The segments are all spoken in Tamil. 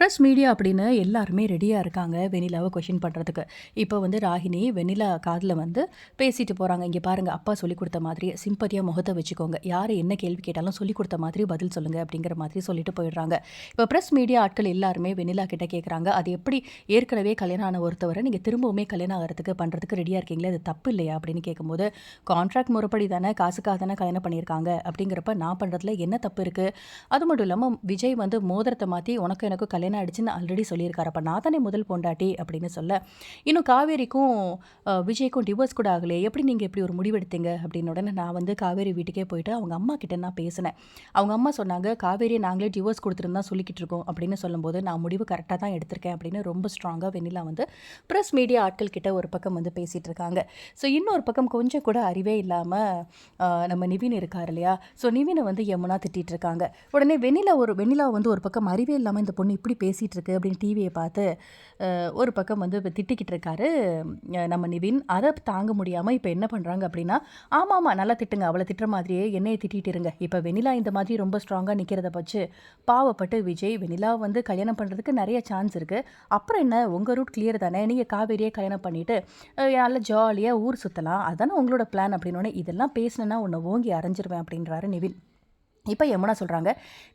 ப்ரெஸ் மீடியா அப்படின்னு எல்லாருமே ரெடியாக இருக்காங்க வெண்ணிலாவை கொஷின் பண்ணுறதுக்கு இப்போ வந்து ராகினி வெண்ணிலா காதில் வந்து பேசிட்டு போகிறாங்க இங்கே பாருங்கள் அப்பா சொல்லி கொடுத்த மாதிரி சிம்பதியாக முகத்தை வச்சுக்கோங்க. யார் என்ன கேள்வி கேட்டாலும் சொல்லி கொடுத்த மாதிரி பதில் சொல்லுங்கள் அப்படிங்கிற மாதிரி சொல்லிட்டு போயிடுறாங்க. இப்போ ப்ரெஸ் மீடியா ஆட்கள் எல்லாருமே வெண்ணிலா கிட்ட கேட்குறாங்க அது எப்படி ஏற்கனவே கல்யாணம் ஆன ஒருத்தவரை நீங்கள் திரும்பவுமே கல்யாணம் ஆகிறதுக்கு பண்ணுறதுக்கு ரெடியாக இருக்கீங்களே? அது தப்பு இல்லையா? அப்படின்னு கேட்கும்போது கான்ட்ராக்ட் முறைப்படி தானே காசுக்காக தானே கல்யாணம் பண்ணியிருக்காங்க அப்படிங்கிறப்ப நான் பண்ணுறதுல என்ன தப்பு இருக்குது அது மட்டும் இல்லாமல் விஜய் வந்து மோதிரத்தை மாற்றி உனக்கு எனக்கு கல்யாணம் ஆயிடுச்சுன்னு ஆல்ரெடி சொல்லியிருக்காரு. அப்போ நான் தானே முதல் பொண்டாட்டி அப்படின்னு சொல்ல இன்னும் காவேரிக்கும் விஜய்க்கும் டிவோர்ஸ் கூட ஆகலையே. எப்படி நீங்கள் இப்படி ஒரு முடிவெடுத்தீங்க? அப்படின்னு உடனே நான் வந்து காவேரி வீட்டுக்கே போயிட்டு அவங்க அம்மா கிட்ட நான் பேசினேன். அவங்க அம்மா சொன்னாங்க காவேரியை நாங்களே டிவோர்ஸ் கொடுத்துருந்தா சொல்லிக்கிட்டு இருக்கோம். அப்படின்னு சொல்லும்போது நான் முடிவு கரெக்டாக தான் எடுத்திருக்கேன். அப்படின்னு ரொம்ப ஸ்ட்ராங்காக வெண்ணிலா வந்து ப்ரெஸ் மீடியா ஆட்கள் கிட்ட ஒரு பக்கம் வந்து பேசிகிட்டு இருக்காங்க. ஸோ இன்னொரு பக்கம் கொஞ்சம் கூட அறிவே இல்லாமல் நம்ம நிவின் இருக்கார் இல்லையா? ஸோ நிவினை வந்து யமுனா திட்டிட்டு இருக்காங்க. உடனே வெண்ணிலா ஒரு வெண்ணிலா வந்து ஒரு பக்கம் அறிவே இல்லாமல் இந்த பொண்ணு இப்படி பேசிகிட்டு இருக்கு அப்படின்னு டிவியை பார்த்து ஒரு பக்கம் வந்து இப்போ திட்டிக்கிட்டு இருக்காரு நம்ம நிவின். அதை தாங்க முடியாமல் இப்போ என்ன பண்ணுறாங்க அப்படின்னா ஆமாம் ஆமாம் நல்லா திட்டுங்க. அவளை திட்டுற மாதிரியே என்னையை திட்டிட்டு இருங்க. இப்போ வெண்ணிலா இந்த மாதிரி ரொம்ப ஸ்ட்ராங்காக நிற்கிறத வச்சு பாவப்பட்டு விஜய் வெனிலா வந்து கல்யாணம் பண்ணுறதுக்கு நிறைய சான்ஸ் இருக்குது அப்புறம் என்ன? உங்கள் ரூட் கிளியர் தானே? நீங்கள் காவேரியே கல்யாணம் பண்ணிவிட்டு நல்லா ஜாலியாக ஊர் சுற்றலாம் அதானே உங்களோட பிளான் அப்படின்னோடனே இதெல்லாம் பேசினேன்னா உன்னை ஓங்கி அரைஞ்சிருவேன் அப்படின்றாரு நிவின். இப்போ யமுனா சொல்கிறாங்க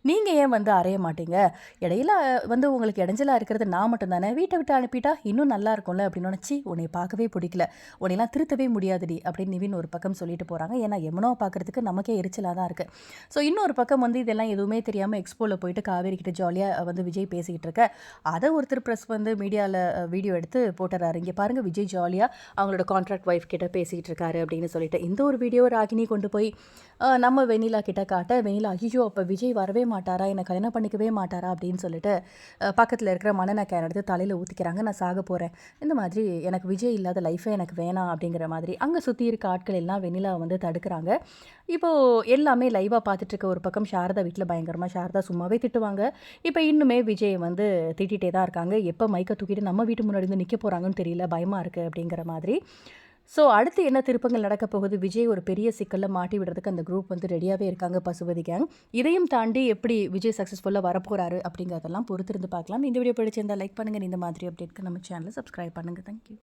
நீங்கள் ஏன் வந்து அறைய மாட்டீங்க? இடையில வந்து உங்களுக்கு இடைஞ்சலாக இருக்கிறது நான் மட்டும்தானே? வீட்டை விட்டு அனுப்பிட்டா இன்னும் நல்லா இருக்கும்ல? அப்படின்னு நினச்சி உன்னை பார்க்கவே பிடிக்கல. உன்னையெல்லாம் திருத்தவே முடியாதுடி. அப்படின்னு நிவின் ஒரு பக்கம் சொல்லிட்டு போகிறாங்க ஏன்னா யமுனாவை பார்க்குறதுக்கு நமக்கே எரிச்சலாக தான் இருக்குது ஸோ இன்னொரு பக்கம் வந்து இதெல்லாம் எதுவுமே தெரியாமல் எக்ஸ்போவில் போயிட்டு காவேரி கிட்ட ஜாலியாக வந்து விஜய் பேசிக்கிட்டு இருக்க அதை ஒருத்தர் ப்ரெஸ் வந்து மீடியாவில் வீடியோ எடுத்து போட்டுறாரு. இங்கே பாருங்கள் விஜய் ஜாலியாக அவங்களோட கான்ட்ராக்ட் ஒய்ஃப் கிட்ட பேசிக்கிட்டு இருக்காரு அப்படின்னு சொல்லிட்டு இந்த ஒரு வீடியோ ராகினி கொண்டு போய் நம்ம வெண்ணிலா கிட்ட காட்ட வெண்ணிலா ஐயோ அப்போ விஜய் வரவே மாட்டாரா? என்னை கல்யாணம் பண்ணிக்கவே மாட்டாரா? அப்படின்னு சொல்லிட்டு பக்கத்தில் இருக்கிற மண்ணெண்ணெய் எடுத்து தலையில் ஊற்றிக்கிறாங்க நான் சாக போகிறேன் இந்த மாதிரி எனக்கு விஜய் இல்லாத லைஃபே எனக்கு வேணாம் அப்படிங்கிற மாதிரி அங்கே சுற்றி இருக்க ஆட்கள் எல்லாம் வெண்ணிலா வந்து தடுக்கிறாங்க. இப்போது எல்லாமே லைவாக பார்த்துட்டு இருக்க ஒரு பக்கம் சாரதா வீட்டில் பயங்கரமாக சாரதா சும்மாவே திட்டுவாங்க. இப்போ இன்னுமே விஜய் வந்து திட்டிகிட்டே தான் இருக்காங்க. எப்போ மைக்கை தூக்கிட்டு நம்ம வீட்டு முன்னாடி வந்து நிற்க போகிறாங்கன்னு தெரியல பயமாக இருக்குது அப்படிங்கிற மாதிரி. ஸோ அடுத்து என்ன திருப்பங்கள் நடக்க போகுது? விஜய் ஒரு பெரிய சிக்கலில் மாட்டி விடுறதுக்கு அந்த குரூப் வந்து ரெடியாகவே இருக்காங்க பசுபதி கேங் இதையும் தாண்டி எப்படி விஜய் சக்ஸஸ்ஃபுல்லாக வரப்போகிறாரு அப்படிங்கிறதெல்லாம் பொறுத்திருந்து பார்க்கலாம். இந்த வீடியோ பிடிச்சிருந்தால் லைக் பண்ணுங்கள் இந்த மாதிரி அப்டேட்க்கு நம்ம சேனலை சப்ஸ்கிரைப் பண்ணுங்கள் தேங்க்யூ